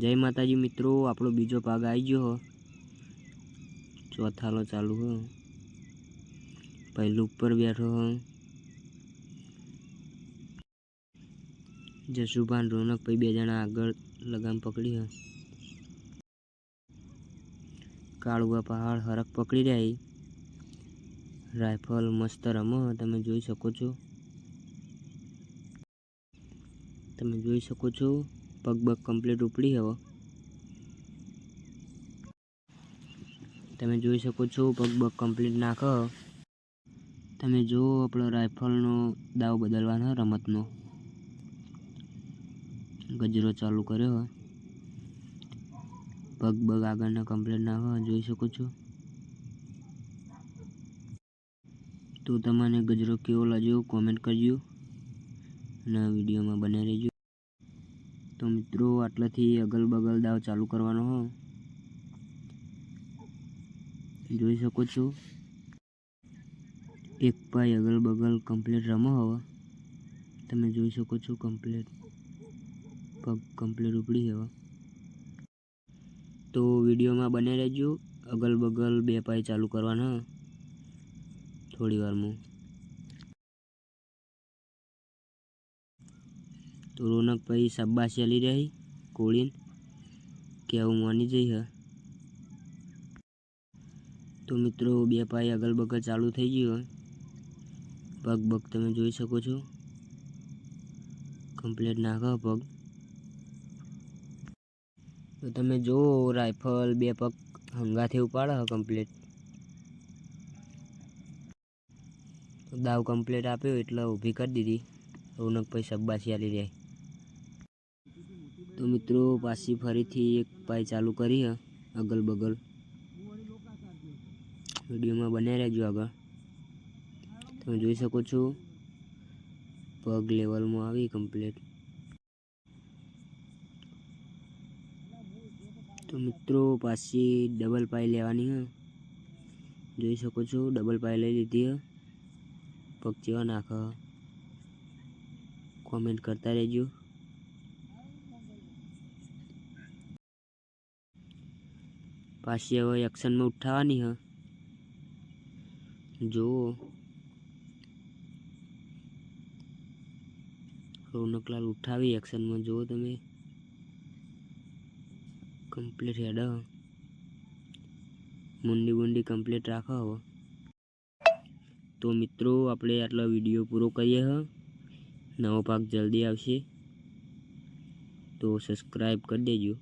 જય માતાજી મિત્રો, આપણો બીજો ભાગ આવી ગયો હો. ચોથાલો ચાલુ હો. પહેલું ઉપર બેઠો હો. જશુભાન રોનક ભાઈ બે જણા આગળ લગામ પકડી હો. કાળુઆ પહાડ હરખ પકડી રહ્યા. રાઇફલ મસ્ત રમો તમે જોઈ શકો છો. તમે જોઈ શકો છો. પગ બગ કમ્પ્લીટ ઉપડી હવે. તમે જોઈ શકો છો પગ બગ કમ્પ્લીટ નાખો. તમે જુઓ આપણો રાઇફલનો દાવ બદલવાનો, રમતનો. ગજરો ચાલુ કર્યો પગ બગ આગળના કમ્પ્લીટ નાખો, જોઈ શકો છો. તો તમને ગજરો કેવો લાગ્યો કોમેન્ટ કરજો. અને વિડીયોમાં બને રહેજો. તો મિત્રો, આટલાથી અગલ બગલ દાવ ચાલુ કરવાનો હો. જોઈ શકો છો. એક પાય અગલ બગલ કમ્પ્લીટ રમો હવે. તમે જોઈ શકો છો કમ્પ્લીટ પગ કમ્પ્લીટ ઉપડી હવે. તો વિડીયોમાં બને રહેજો. અગલ બગલ બે પાય ચાલુ કરવાના થોડી વારમાં. તો રોનકભાઈ શાબાશી આલી રહી, કોળીન. કે હું માની જઈ હ. તો મિત્રો, બે પાય અગલ બગલ ચાલુ થઈ ગયું પગ બગ તમે જોઈ શકો છો. કમ્પ્લીટ નાખો પગ. તો તમે જુઓ રાઇફલ બે પગ હંગાથી ઉપાડે કમ્પ્લીટ. દાવ કમ્પ્લીટ આપ્યો એટલે ઊભી કરી દીધી. રોનકભાઈ સબ્બાસી આલી રહી. મિત્રો, પાછી ફરીથી એક પાય ચાલુ કરી, હે અગલ બગલ વિડીયોમાં બન્યા રહેજો આગળ. તમે જોઈ શકો છો, પગ લેવલમાં આવી કમ્પ્લીટ તો મિત્રો, પાછી ડબલ પાય લેવાની, હા. જોઈ શકો છો ડબલ પાય લઈ લીધી પગ જેવા નાખ. કોમેન્ટ કરતા રહેજો. પાછી હવે એક્શનમાં ઉઠાવવાની હ જુઓ રોનકલાલ ઉઠાવી એક્શનમાં જુઓ તમે કમ્પ્લીટ હેડ. મુંડી બુંડી કમ્પ્લીટ રાખો હવે તો મિત્રો આપણે આટલો વીડિયો પૂરો કરીએ હ નવો પાક જલ્દી આવશે તો સબસ્ક્રાઈબ કરી દેજો